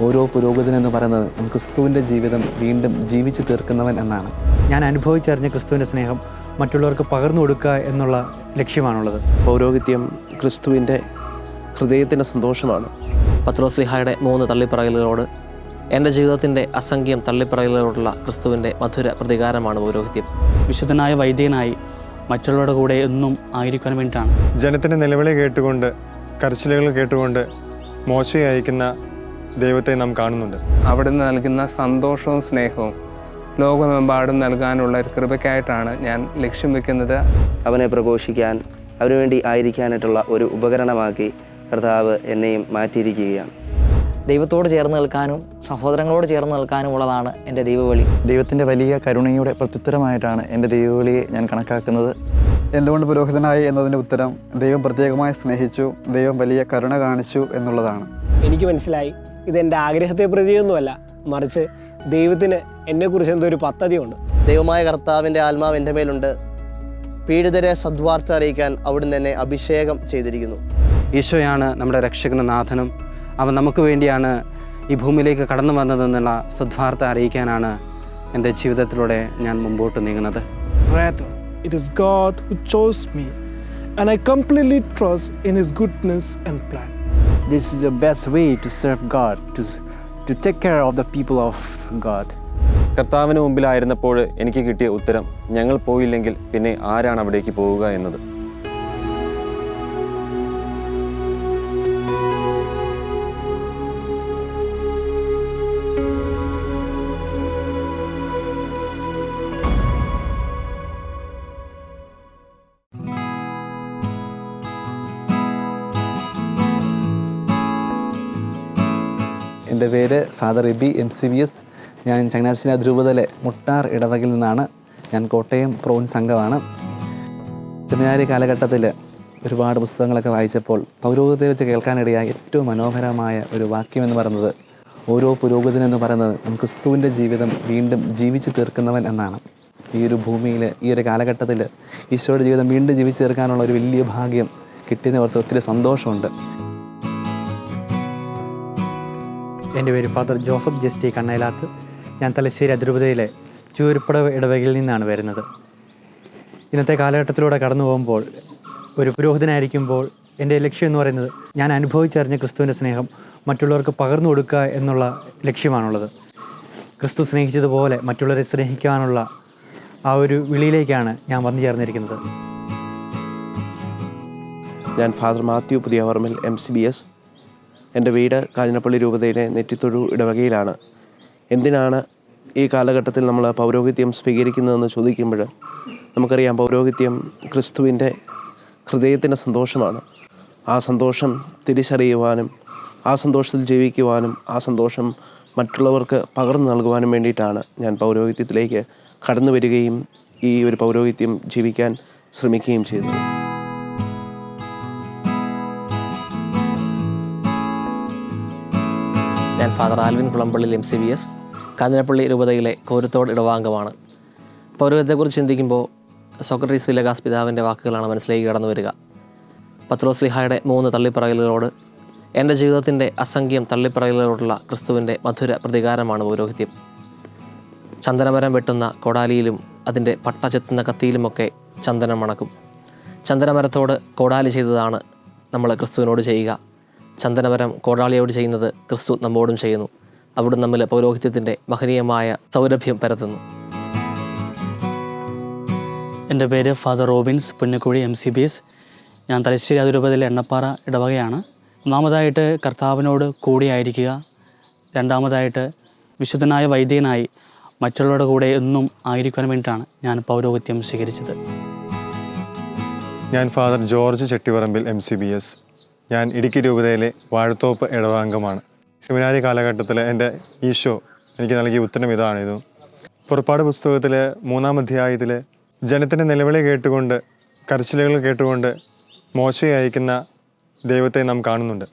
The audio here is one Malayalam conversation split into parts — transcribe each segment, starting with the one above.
ഓരോ പുരോഗതിൻ എന്ന് പറയുന്നത് ക്രിസ്തുവിന്റെ ജീവിതം വീണ്ടും ജീവിച്ചു തീർക്കുന്നവൻ എന്നാണ്. ഞാൻ അനുഭവിച്ചറിഞ്ഞ ക്രിസ്തുവിന്റെ സ്നേഹം മറ്റുള്ളവർക്ക് പകർന്നു കൊടുക്കുക എന്നുള്ള ലക്ഷ്യമാണുള്ളത്. പൗരോഹിത്യം ക്രിസ്തുവിന്റെ ഹൃദയത്തിന്റെ സന്തോഷമാണ്. പത്രോസ്ലിഹായുടെ മൂന്ന് തള്ളിപ്പറയലുകളോട് എന്റെ ജീവിതത്തിന്റെ അസംഖ്യം തള്ളിപ്പറയലുകളോടുള്ള ക്രിസ്തുവിന്റെ മധുര പ്രതികാരമാണ് പൗരോഹിത്യം. വിശുദ്ധനായ വൈദ്യനായി മറ്റുള്ളവരുടെ കൂടെ എന്നും ആയിരിക്കാൻ വേണ്ടിയിട്ടാണ്. ജനത്തിന്റെ നിലവിളി കേട്ടുകൊണ്ട് കരച്ചിലുകൾ കേട്ടുകൊണ്ട് മോശയെ അയക്കുന്ന ദൈവത്തെ നാം കാണുന്നുണ്ട്. അവിടുന്ന് നൽകുന്ന സന്തോഷവും സ്നേഹവും ലോകമെമ്പാടും നൽകാനുള്ള ഒരു കൃപയ്ക്കായിട്ടാണ് ഞാൻ ലക്ഷ്യം വെക്കുന്നത്. അവനെ പ്രഘോഷിക്കാൻ അവനുവേണ്ടി ആയിരിക്കാനായിട്ടുള്ള ഒരു ഉപകരണമാക്കി കർത്താവ് എന്നെയും മാറ്റിയിരിക്കുകയാണ്. ദൈവത്തോട് ചേർന്ന് നിൽക്കാനും സഹോദരങ്ങളോട് ചേർന്ന് നിൽക്കാനുമുള്ളതാണ് എന്റെ ദൈവവിളി ദൈവത്തിന്റെ വലിയ കരുണയുടെ പ്രത്യുത്തരമായിട്ടാണ് എന്റെ ദൈവവിളിയെ ഞാൻ കണക്കാക്കുന്നത്. എന്തുകൊണ്ട് പുരോഹിതനായി എന്നതിന്റെ ഉത്തരം ദൈവം പ്രത്യേകമായി സ്നേഹിച്ചു ദൈവം വലിയ കരുണ കാണിച്ചു എന്നുള്ളതാണ്. എനിക്ക് മനസ്സിലായി ഇത് എന്റെ ആഗ്രഹത്തെ പ്രതിയൊന്നുമല്ല. മറിച്ച് ദൈവത്തിന് എന്നെക്കുറിച്ച് എന്തോ ഒരു പദ്ധതിയുണ്ട്. ദൈവമായ കർത്താവിന്റെ ആത്മാവ് എന്റെ മേലുണ്ട്. പീഡിതരെ സദ്വാർത്ത അറിയിക്കാൻ അവിടുന്ന് എന്നെ അഭിഷേകം ചെയ്തിരിക്കുന്നു. ഈശോയാണ് നമ്മുടെ രക്ഷകനും നാഥനും. അവൻ നമുക്ക് വേണ്ടിയാണ് ഈ ഭൂമിയിലേക്ക് കടന്നു വന്നതെന്നുള്ള സദ്വാർത്ത അറിയിക്കാനാണ് എന്റെ ജീവിതത്തിലൂടെ ഞാൻ മുമ്പോട്ട് നീങ്ങുന്നത്. It is God who chose me and I completely trust in his goodness and plan plan. This is the best way to serve God, to, to take care of the people of God. കർത്താവിന് മുമ്പിലായിരുന്നപ്പോൾ എനിക്ക് കിട്ടിയ ഉത്തരം ഞങ്ങൾ പോയില്ലെങ്കിൽ പിന്നെ ആരാണ് അവിടേക്ക് പോവുക എന്നത് എന്റെ പേര് father Aby M C B S. ഞാൻ ചങ്ങനാശ്ശേരി അതിരൂപതയിലെ മുട്ടാർ ഇടവകയിൽ നിന്നാണ്. ഞാൻ കോട്ടയം പ്രോൺ സംഘമാണ് സെമിനാരി കാലഘട്ടത്തിൽ ഒരുപാട് പുസ്തകങ്ങളൊക്കെ വായിച്ചപ്പോൾ പൗരോഹിതത്തെ വെച്ച് കേൾക്കാനിടയായ ഏറ്റവും മനോഹരമായ ഒരു വാക്യം എന്ന് പറയുന്നത് ഓരോ പുരോഗതിനെന്ന് പറയുന്നത് ക്രിസ്തുവിന്റെ ജീവിതം വീണ്ടും ജീവിച്ചു തീർക്കുന്നവൻ എന്നാണ്. ഈ ഒരു ഭൂമിയിൽ ഈ ഒരു കാലഘട്ടത്തിൽ ഈശോയുടെ ജീവിതം വീണ്ടും ജീവിച്ചു തീർക്കാനുള്ള ഒരു വലിയ ഭാഗ്യം കിട്ടിയതിനെ ഓർത്ത് ഒത്തിരി സന്തോഷമുണ്ട്. എന്റെ പേര് ഫാദർ ജോസഫ് ജസ്റ്റി കണ്ണയിലാത്ത്. ഞാൻ തലശ്ശേരി അതിരൂപതയിലെ ചൂരുപ്പടവ് ഇടവകയിൽ നിന്നാണ് വരുന്നത്. ഇന്നത്തെ കാലഘട്ടത്തിലൂടെ കടന്നു പോകുമ്പോൾ ഒരു പുരോഹിതനായിരിക്കുമ്പോൾ എന്റെ ലക്ഷ്യം എന്ന് പറയുന്നത് ഞാൻ അനുഭവിച്ചറിഞ്ഞ ക്രിസ്തുവിന്റെ സ്നേഹം മറ്റുള്ളവർക്ക് പകർന്നു കൊടുക്കുക എന്നുള്ള ലക്ഷ്യമാണുള്ളത്. ക്രിസ്തു സ്നേഹിച്ചതുപോലെ മറ്റുള്ളവരെ സ്നേഹിക്കാനുള്ള ആ ഒരു വിളിയിലേക്കാണ് ഞാൻ വന്നു ചേർന്നിരിക്കുന്നത് ഞാൻ father Mathew Puthiya Varmal M C B S എന്റെ വീട് കാഞ്ഞിരപ്പള്ളി രൂപതയിലെ നെറ്റിത്തൊഴു ഇടവകയിലാണ്. എന്തിനാണ് ഈ കാലഘട്ടത്തിൽ നമ്മൾ പൗരോഹിത്യം സ്വീകരിക്കുന്നതെന്ന് ചോദിക്കുമ്പോൾ നമുക്കറിയാം പൗരോഹിത്യം ക്രിസ്തുവിന്റെ ഹൃദയത്തിന്റെ സന്തോഷമാണ്. ആ സന്തോഷം തിരിച്ചറിയുവാനും ആ സന്തോഷത്തിൽ ജീവിക്കുവാനും ആ സന്തോഷം മറ്റുള്ളവർക്ക് പകർന്നു നൽകുവാനും വേണ്ടിയിട്ടാണ് ഞാൻ പൗരോഹിത്യത്തിലേക്ക് കടന്നു വരികയും ഈ ഒരു പൗരോഹിത്യം ജീവിക്കാൻ ശ്രമിക്കുകയും ചെയ്തത്. ഞാൻ father Alvin Kulampally M C B S Kanjirappally രൂപതയിലെ കോരുത്തോട് ഇടവാംഗമാണ്. പൗരോഹിത്യത്തെക്കുറിച്ച് ചിന്തിക്കുമ്പോൾ സോക്രട്ടീസ് വിലകാസ് പിതാവിന്റെ വാക്കുകളാണ് മനസ്സിലേക്ക് കടന്നു വരിക. പത്രോസ്ലിഹായുടെ മൂന്ന് തള്ളിപ്പറയലുകളോട് എന്റെ ജീവിതത്തിന്റെ അസംഖ്യം തള്ളിപ്പറയലുകളോടുള്ള ക്രിസ്തുവിന്റെ മധുര പ്രതികാരമാണ് പൗരോഹിത്യം. ചന്ദനമരം വെട്ടുന്ന കോടാലിയിലും അതിന്റെ പട്ട ചെത്തുന്ന കത്തിയിലുമൊക്കെ ചന്ദനം മണക്കും ചന്ദനമരത്തോട് കോടാലി ചെയ്തതാണ് നമ്മൾ ക്രിസ്തുവിനോട് ചെയ്യുക. ചന്ദനമരം കോടാളിയോട് ചെയ്യുന്നത് ക്രിസ്തു നമ്മോടും ചെയ്യുന്നു. അവിടെ നമ്മൾ പൗരോഹിത്യത്തിന്റെ മഹനീയമായ സൗരഭ്യം പരത്തുന്നു. എന്റെ പേര് father Robins Punnakuzhy M C B S. ഞാൻ തലശ്ശേരി അതിരൂപതയിലെ എണ്ണപ്പാറ ഇടവകയാണ്. ഒന്നാമതായിട്ട് കർത്താവിനോട് കൂടിയായിരിക്കുക. രണ്ടാമതായിട്ട് വിശുദ്ധനായ വൈദികനായി മറ്റുള്ളവരുടെ കൂടെ എന്നും ആയിരിക്കാൻ വേണ്ടിയിട്ടാണ് ഞാൻ പൗരോഹിത്യം സ്വീകരിച്ചത്. ഞാൻ father George Chettiparambil M C B S. ഞാൻ ഇടുക്കി രൂപതയിലെ വാഴത്തോപ്പ് ഇടവാംഗമാണ്. സെമിനാരി കാലഘട്ടത്തിൽ എന്റെ ഈശോ എനിക്ക് നൽകിയ ഉത്തരം ഇതാണിത് പുറപ്പാട് പുസ്തകത്തിലെ മൂന്നാം അധ്യായത്തിൽ ജനത്തിന്റെ നിലവിളി കേട്ടുകൊണ്ട് കരച്ചിലുകൾ കേട്ടുകൊണ്ട് മോശയെ അയക്കുന്ന ദൈവത്തെ നാം കാണുന്നുണ്ട്.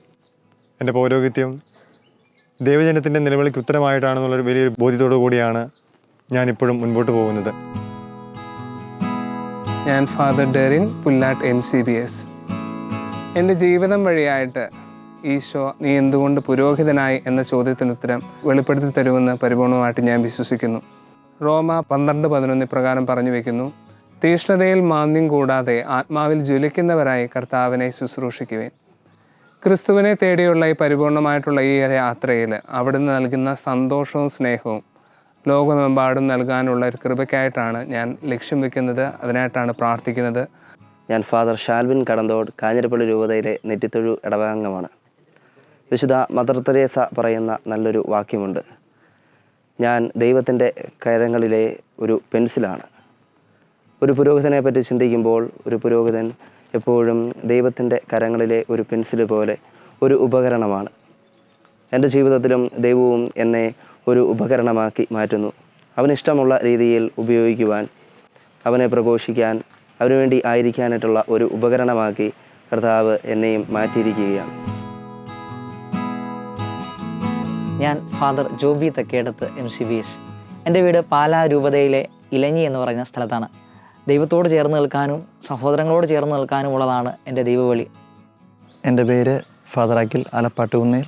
എന്റെ പൗരോഹിത്യം ദൈവജനത്തിന്റെ നിലവിളിക്ക് ഉത്തരമായിട്ടാണെന്നുള്ളൊരു വലിയൊരു ബോധ്യത്തോടു കൂടിയാണ് ഞാനിപ്പോഴും മുൻപോട്ട് പോകുന്നത്. ഞാൻ father Derin Pullattu M C B S. എന്റെ ജീവിതം വഴിയായിട്ട് ഈശോ നീ എന്തുകൊണ്ട് പുരോഹിതനായി എന്ന ചോദ്യത്തിന് ഉത്തരം വെളിപ്പെടുത്തി തരുമെന്ന് പരിപൂർണമായിട്ട് ഞാൻ വിശ്വസിക്കുന്നു. റോമ പന്ത്രണ്ട് പതിനൊന്ന് പ്രകാരം പറഞ്ഞു വയ്ക്കുന്നു തീഷ്ണതയിൽ മാന്യം കൂടാതെ ആത്മാവിൽ ജ്വലിക്കുന്നവരായി കർത്താവിനെ ശുശ്രൂഷിക്കുവേൻ. ക്രിസ്തുവിനെ തേടിയുള്ള ഈ പരിപൂർണമായിട്ടുള്ള ഈ യാത്രയിൽ അവിടുന്ന് നൽകുന്ന സന്തോഷവും സ്നേഹവും ലോകമെമ്പാടും നൽകാനുള്ള ഒരു കൃപയ്ക്കായിട്ടാണ് ഞാൻ ലക്ഷ്യം വെക്കുന്നത്. അതിനായിട്ടാണ് പ്രാർത്ഥിക്കുന്നത്. ഞാൻ ഫാദർ ഷാൽവിൻ കടന്തോട് കാഞ്ഞിരപ്പള്ളി രൂപതയിലെ നെറ്റിത്തൊഴു ഇടവകാംഗമാണ്. വിശുദ്ധ മദർ തെരേസ പറയുന്ന നല്ലൊരു വാക്യമുണ്ട്. ഞാൻ ദൈവത്തിന്റെ കരങ്ങളിലെ ഒരു പെൻസിലാണ്. ഒരു പുരോഹിതനെ പറ്റി ചിന്തിക്കുമ്പോൾ ഒരു പുരോഹിതൻ എപ്പോഴും ദൈവത്തിന്റെ കരങ്ങളിലെ ഒരു പെൻസിൽ പോലെ ഒരു ഉപകരണമാണ്. എന്റെ ജീവിതത്തിലും ദൈവവും എന്നെ ഒരു ഉപകരണമാക്കി മാറ്റുന്നു. അവനിഷ്ടമുള്ള രീതിയിൽ ഉപയോഗിക്കുവാൻ അവനെ പ്രഘോഷിക്കാൻ അവന് വേണ്ടി ആയിരിക്കാനായിട്ടുള്ള ഒരു ഉപകരണമാക്കി കർത്താവ് എന്നെയും മാറ്റിയിരിക്കുകയാണ്. ഞാൻ father Joby Thakkedath M C B S. എന്റെ വീട് പാലാ രൂപതയിലെ ഇലഞ്ഞി എന്ന് പറയുന്ന സ്ഥലത്താണ്. ദൈവത്തോട് ചേർന്ന് നിൽക്കാനും സഹോദരങ്ങളോട് ചേർന്ന് നിൽക്കാനും ഉള്ളതാണ് എന്റെ ദൈവവിളി എന്റെ പേര് ഫാദർ അഖിൽ ആലപ്പാട്ടുകുന്നേൽ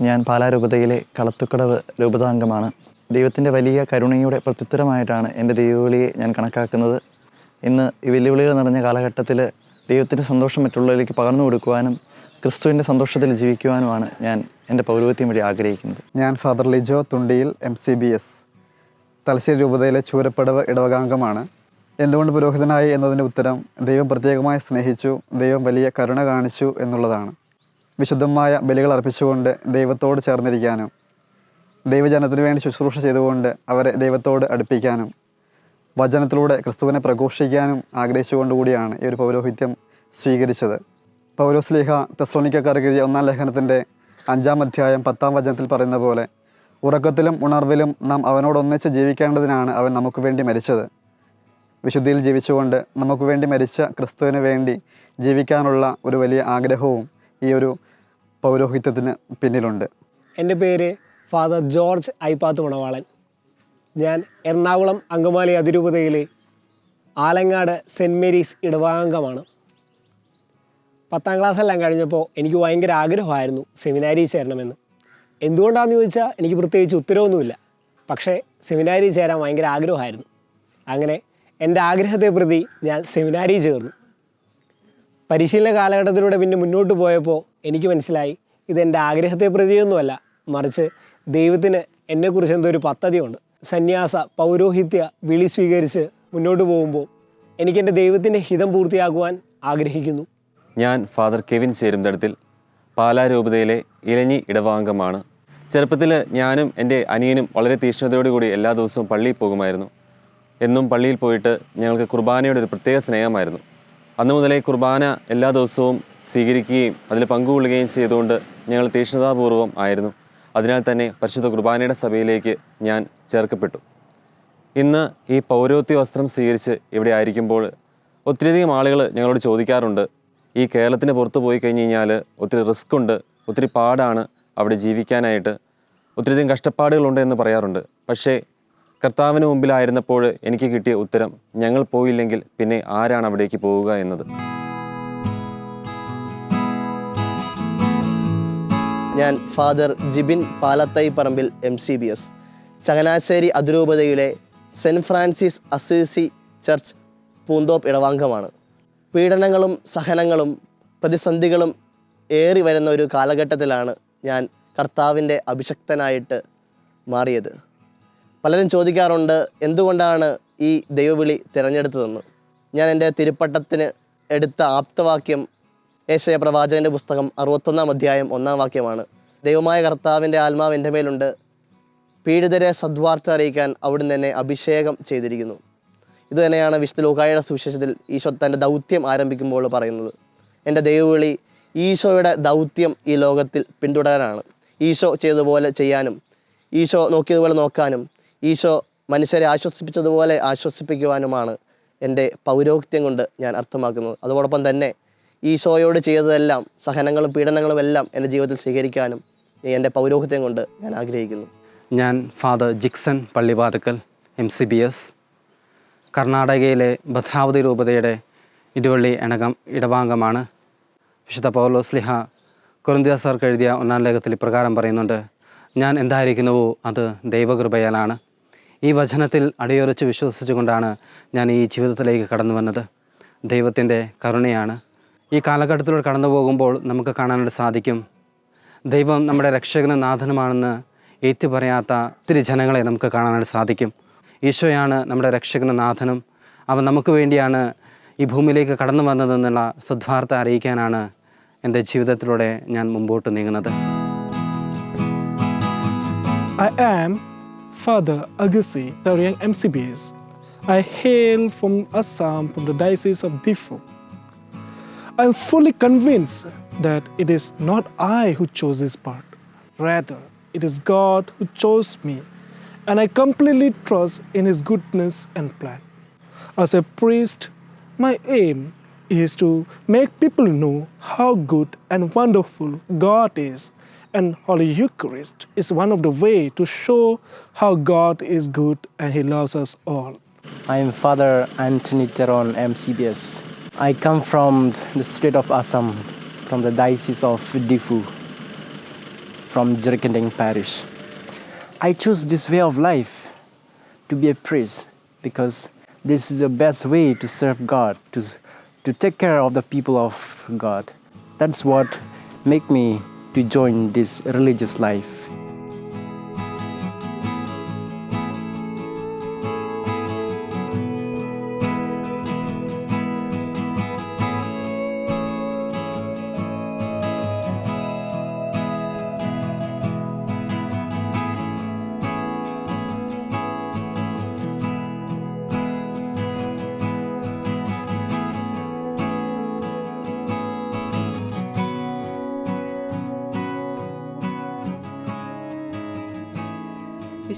ഞാൻ പാലാ രൂപതയിലെ കളത്തുക്കടവ് രൂപതാംഗമാണ്. ദൈവത്തിന്റെ വലിയ കരുണയുടെ പ്രത്യുത്തരമായിട്ടാണ് എന്റെ ദൈവവിളിയെ ഞാൻ കണക്കാക്കുന്നത്. ഇന്ന് ഈ വെല്ലുവിളികൾ നിറഞ്ഞ കാലഘട്ടത്തിൽ ദൈവത്തിന്റെ സന്തോഷം മറ്റുള്ളവരിലേക്ക് പകർന്നു കൊടുക്കുവാനും ക്രിസ്തുവിന്റെ സന്തോഷത്തിൽ ജീവിക്കുവാനുമാണ് ഞാൻ എന്റെ പൗരോഹിത്യം വഴി ആഗ്രഹിക്കുന്നത്. ഞാൻ father Lijo Thundiyil M C B S. Thalassery രൂപതയിലെ ചൂരപ്പടവ് ഇടവകാംഗമാണ്. എന്തുകൊണ്ട് പുരോഹിതനായി എന്നതിന്റെ ഉത്തരം ദൈവം പ്രത്യേകമായി സ്നേഹിച്ചു ദൈവം വലിയ കരുണ കാണിച്ചു എന്നുള്ളതാണ്. വിശുദ്ധമായ ബലികൾ അർപ്പിച്ചുകൊണ്ട് ദൈവത്തോട് ചേർന്നിരിക്കാനും ദൈവജനത്തിനു വേണ്ടി ശുശ്രൂഷ ചെയ്തുകൊണ്ട് അവരെ ദൈവത്തോട് അടുപ്പിക്കാനും വചനത്തിലൂടെ ക്രിസ്തുവിനെ പ്രഘോഷിക്കാനും ആഗ്രഹിച്ചുകൊണ്ടുകൂടിയാണ് ഈ ഒരു പൗരോഹിത്യം സ്വീകരിച്ചത്. പൗലോസ്ലീഹ തെസ്ലോണിക്കക്കാർക്ക് എഴുതിയ ഒന്നാം ലേഖനത്തിന്റെ അഞ്ചാം അധ്യായം പത്താം വചനത്തിൽ പറയുന്ന പോലെ ഉറക്കത്തിലും ഉണർവിലും നാം അവനോട് ഒന്നിച്ച് ജീവിക്കേണ്ടതിനാണ് അവൻ നമുക്ക് വേണ്ടി മരിച്ചത്. വിശുദ്ധിയിൽ ജീവിച്ചുകൊണ്ട് നമുക്ക് വേണ്ടി മരിച്ച ക്രിസ്തുവിന് വേണ്ടി ജീവിക്കാനുള്ള ഒരു വലിയ ആഗ്രഹവും ഈ ഒരു പൗരോഹിത്യത്തിന് പിന്നിലുണ്ട്. എന്റെ പേര് ഫാദർ ജോർജ് ഐപ്പാത്ത് മണവാളൻ ഞാൻ എറണാകുളം അങ്കമാലി അതിരൂപതയിലെ ആലങ്ങാട് സെന്റ് മേരീസ് ഇടവാംഗമാണ്. പത്താം ക്ലാസ് എല്ലാം കഴിഞ്ഞപ്പോൾ എനിക്ക് ഭയങ്കര ആഗ്രഹമായിരുന്നു സെമിനാരി ചേരണമെന്ന്. എന്തുകൊണ്ടാണെന്ന് ചോദിച്ചാൽ എനിക്ക് പ്രത്യേകിച്ച് ഉത്തരവൊന്നുമില്ല. പക്ഷേ സെമിനാരി ചേരാൻ ഭയങ്കര ആഗ്രഹമായിരുന്നു. അങ്ങനെ എന്റെ ആഗ്രഹത്തെ പ്രതി ഞാൻ സെമിനാരി ചേർന്നു. പരിശീലന കാലഘട്ടത്തിലൂടെ പിന്നെ മുന്നോട്ട് പോയപ്പോൾ എനിക്ക് മനസ്സിലായി ഇതെന്റെ ആഗ്രഹത്തെ പ്രതിയൊന്നുമല്ല. മറിച്ച് ദൈവത്തിന് എന്നെക്കുറിച്ച് എന്തോ ഒരു പദ്ധതിയുണ്ട്. സന്യാസ പൗരോഹിത്യ വിളി സ്വീകരിച്ച് മുന്നോട്ട് പോകുമ്പോൾ എനിക്ക് എനിക്കെന്റെ ദൈവത്തിന്റെ ഹിതം പൂർത്തിയാക്കുവാൻ ആഗ്രഹിക്കുന്നു. ഞാൻ ഫാദർ കെവിൻ ചേരുംതടത്തിൽ പാലാ രൂപതയിലെ ഇലഞ്ഞി ഇടവാംഗമാണ്. ചെറുപ്പത്തിൽ ഞാനും എന്റെ അനിയനും വളരെ തീക്ഷ്ണതയോടുകൂടി എല്ലാ ദിവസവും പള്ളിയിൽ പോകുമായിരുന്നു. എന്നും പള്ളിയിൽ പോയിട്ട് ഞങ്ങൾക്ക് കുർബാനയുടെ ഒരു പ്രത്യേക സ്നേഹമായിരുന്നു. അന്നു മുതലേ കുർബാന എല്ലാ ദിവസവും സ്വീകരിക്കുകയും അതിൽ പങ്കുകൊള്ളുകയും ചെയ്തുകൊണ്ട് ഞങ്ങൾ തീക്ഷ്ണതാപൂർവം ആയിരുന്നു. അതിനാൽ തന്നെ പരിശുദ്ധ കുർബാനയുടെ സഭയിലേക്ക് ഞാൻ ചേർക്കപ്പെട്ടു. ഇന്ന് ഈ പൗരോത്യ വസ്ത്രം സ്വീകരിച്ച് ഇവിടെ ആയിരിക്കുമ്പോൾ ഒത്തിരിയധികം ആളുകൾ ഞങ്ങളോട് ചോദിക്കാറുണ്ട് ഈ കേരളത്തിന് പുറത്ത് പോയി കഴിഞ്ഞ് കഴിഞ്ഞാൽ ഒത്തിരി റിസ്ക് ഉണ്ട് ഒത്തിരി പാടാണ് അവിടെ ജീവിക്കാനായിട്ട് ഒത്തിരിയധികം കഷ്ടപ്പാടുകളുണ്ട് എന്ന് പറയാറുണ്ട്. പക്ഷേ കർത്താവിന് മുമ്പിലായിരുന്നപ്പോൾ എനിക്ക് കിട്ടിയ ഉത്തരം ഞങ്ങൾ പോയില്ലെങ്കിൽ പിന്നെ ആരാണ് അവിടേക്ക് പോവുക എന്നത്? ഞാൻ father Jibin Palathai Parambil M C B S. Changanassery അതിരൂപതയിലെ saint Francis Assisi church Poonthoppu ഇടവാംഗമാണ്. പീഡനങ്ങളും സഹനങ്ങളും പ്രതിസന്ധികളും ഏറി വരുന്ന ഒരു കാലഘട്ടത്തിലാണ് ഞാൻ കർത്താവിന്റെ അഭിഷക്തനായിട്ട് മാറിയത്. പലരും ചോദിക്കാറുണ്ട് എന്തുകൊണ്ടാണ് ഈ ദൈവവിളി തിരഞ്ഞെടുത്തതെന്ന്? ഞാൻ എന്റെ തിരുപ്പട്ടത്തിന് എടുത്ത ആപ്തവാക്യം ഏശയ പ്രവാചകന്റെ പുസ്തകം അറുപത്തൊന്നാം അധ്യായം ഒന്നാം വാക്യമാണ്. ദൈവമായ കർത്താവിന്റെ ആത്മാവ് എന്റെ മേലുണ്ട്. പീഡിതരെ സദ്വാർത്ത അറിയിക്കാൻ അവിടുന്ന് എന്നെ അഭിഷേകം ചെയ്തിരിക്കുന്നു. ഇത് തന്നെയാണ് വിശുദ്ധ ലോകായുടെ സുവിശേഷത്തിൽ ഈശോ തന്റെ ദൗത്യം ആരംഭിക്കുമ്പോൾ പറയുന്നത്. എന്റെ ദൈവവിളി ഈശോയുടെ ദൗത്യം ഈ ലോകത്തിൽ പിന്തുടരാനാണ്. ഈശോ ചെയ്തതുപോലെ ചെയ്യാനും ഈശോ നോക്കിയതുപോലെ നോക്കാനും ഈശോ മനുഷ്യരെ ആശ്വസിപ്പിച്ചതുപോലെ ആശ്വസിപ്പിക്കുവാനുമാണ് എന്റെ പൗരോഹിത്യം കൊണ്ട് ഞാൻ അർത്ഥമാക്കുന്നത്. അതോടൊപ്പം തന്നെ ഈശോയോട് ചെയ്തതെല്ലാം സഹനങ്ങളും പീഡനങ്ങളും എല്ലാം എന്റെ ജീവിതത്തിൽ സ്വീകരിക്കാനും എന്റെ പൗരോഹിത്യം കൊണ്ട് ഞാൻ ആഗ്രഹിക്കുന്നു. ഞാൻ father Jixon Pallivathukkal M C B S കർണാടകയിലെ ഭദ്രാവതി രൂപതയുടെ ഇടുവള്ളി ഇണകം ഇടവാംഗമാണ്. വിശുദ്ധ പൗലോസ്ലിഹ സാർക്ക് എഴുതിയ ഒന്നാം ലേഖത്തിൽ ഇപ്രകാരം പറയുന്നുണ്ട് ഞാൻ എന്തായിരിക്കുന്നുവോ അത് ദൈവകൃപയാലാണ്. ഈ വചനത്തിൽ അടിയുറച്ച് വിശ്വസിച്ചുകൊണ്ടാണ് ഞാൻ ഈ ജീവിതത്തിലേക്ക് കടന്നു വന്നത്. ദൈവത്തിന്റെ കരുണയാണ്. ഈ കാലഘട്ടത്തിലൂടെ കടന്നു പോകുമ്പോൾ നമുക്ക് കാണാനായിട്ട് സാധിക്കും ദൈവം നമ്മുടെ രക്ഷകനും നാഥനുമാണെന്ന് ഏറ്റു പറയാത്ത ഒത്തിരി ജനങ്ങളെ നമുക്ക് കാണാനായിട്ട് സാധിക്കും ഈശോയാണ് നമ്മുടെ രക്ഷകനും നാഥനും അവൻ നമുക്ക് വേണ്ടിയാണ് ഈ ഭൂമിയിലേക്ക് കടന്നു വന്നതെന്നുള്ള സദ്വാർത്ത അറിയിക്കാനാണ് എന്റെ ജീവിതത്തിലൂടെ ഞാൻ മുമ്പോട്ട് നീങ്ങുന്നത് I am Father Agassi C MCBS. I hail from Assam from the Diocese of Diffu. I am fully convinced that it is not I who chose this part. Rather, it is God who chose me, and I completely trust in His goodness and plan. As a priest, my aim is to make people know how good and wonderful God is and Holy Eucharist is one of the way to show how God is good and He loves us all. I am Father Anthony Teron, MCBS. I come from the state of Assam, from the Diocese of Diffu, from Jerkending Parish. I choose this way of life to be a priest because this is the best way to serve God, to, to take care of the people of God. That's what make me to join this religious life.